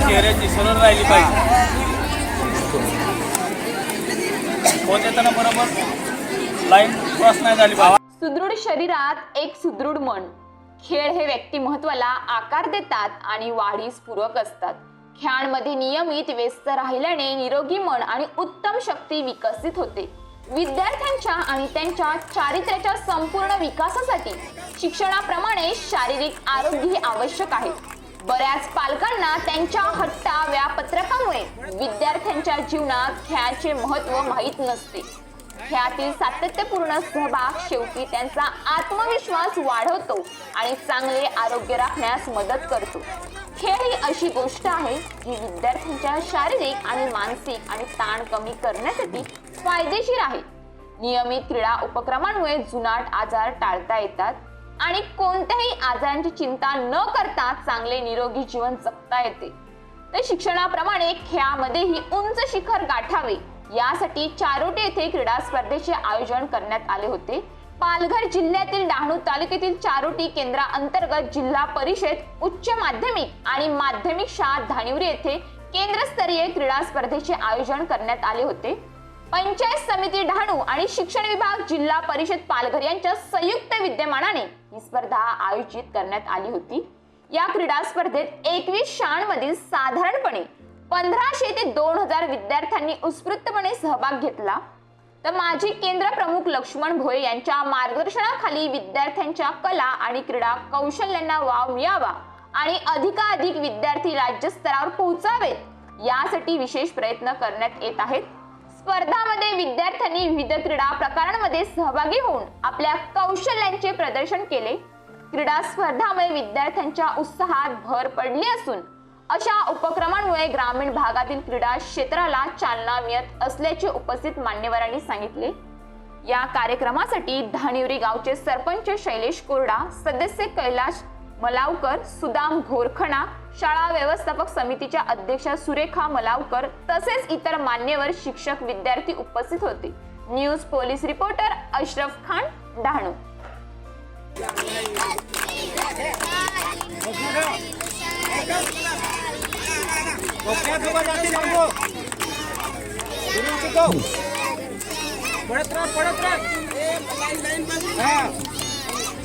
चेहऱ्याची सरळ राहिली पाहिजे. पोहत येताना बरोबर लाईन क्रॉस नाही झाली पाहिजे. सुदृढ शरीरात एक सुदृढ मन. खेळ हे व्यक्तिमत्वाला आकार देतात आणि वाढीस पूरक असतात. खेळांमध्ये नियमित व्यस्त राहिल्याने निरोगी मन आणि उत्तम शक्ती विकसित होते. विद्यार्थ्यांच्या आणि त्यांच्या चारित्र्याच्या संपूर्ण विकासासाठी शिक्षणाप्रमाणे शारीरिक आरोग्य आवश्यक आहे. बऱ्याच पालकांना त्यांच्या हट्टा व्यापत्रकामुळे विद्यार्थ्यांच्या जीवनात खेळाचे महत्त्व माहीत नसते. खेळातील सातत्यपूर्ण सहभाग शेवटी त्यांचा आत्मविश्वास वाढवतो आणि चांगले आरोग्य राखण्यास मदत करतो. खेळ ही अशी गोष्ट आहे जी विद्यार्थ्यांच्या शारीरिक आणि मानसिक आणि ताण कमी करण्यासाठी फायदेशीर आहे. नियमित क्रीडा उपक्रमांमुळे जुनाट आजार टाळता येतात आणि कोणत्याही आजारांची चिंता न करता चांगले निरोगी जीवन जगता येते. तर शिक्षणाप्रमाणे खेळामध्येही उंच शिखर गाठावे यासाठी चारोटे येथे क्रीडा स्पर्धेचे आयोजन करण्यात आले होते. पालघर जिल्ह्यातील डहाणू तालुक्यातील चारोटी केंद्राअंतर्गत जिल्हा परिषद उच्च माध्यमिक आणि माध्यमिक शाळा धानिवरी येथे केंद्रस्तरीय क्रीडा स्पर्धेचे आयोजन करण्यात आले होते. पंचायत समिती डहाणू आणि शिक्षण विभाग जिल्हा परिषद पालघर यांच्या संयुक्त विद्यमानाने ही स्पर्धा आयोजित करण्यात आली होती. या क्रीडा स्पर्धेत एकवीस शाळांमधील साधारणपणे पंधराशे ते दोन हजार विद्यार्थ्यांनी उत्स्फूर्तपणे सहभाग घेतला. तर माजी केंद्र प्रमुख लक्ष्मण भोये यांच्या मार्गदर्शनाखाली विद्यार्थ्यांच्या कला आणि क्रीडा कौशल्यांना वाव मिळावा आणि अधिकाधिक विद्यार्थी राज्यस्तरावर पोहोचावेत यासाठी विशेष प्रयत्न करण्यात येत आहेत. स्पर्धामध्ये विद्यार्थ्यांनी विविध क्रीडा प्रकारांमध्ये सहभागी होऊन आपल्या कौशल्यांचे प्रदर्शन केले. क्रीडा स्पर्धामुळे विद्यार्थ्यांच्या उत्साहात भर पडली असून अशा उपक्रमांमुळे ग्रामीण भागातील क्रीडा क्षेत्राला चालना मिळत असल्याचे उपस्थित मान्यवरांनी सांगितले. या कार्यक्रमासाठी धानिवरी गावचे सरपंच शैलेश कोरडा सदस्य कैलाश मलावकर सुदाम घोरखणा शाळा व्यवस्थापक समितीच्या अध्यक्षा सुरेखा मलावकर तसेच इतर मान्यवर शिक्षक विद्यार्थी उपस्थित होते. News police reporter Ashraf Khan Dahanu. पडत राहा पडत राहा.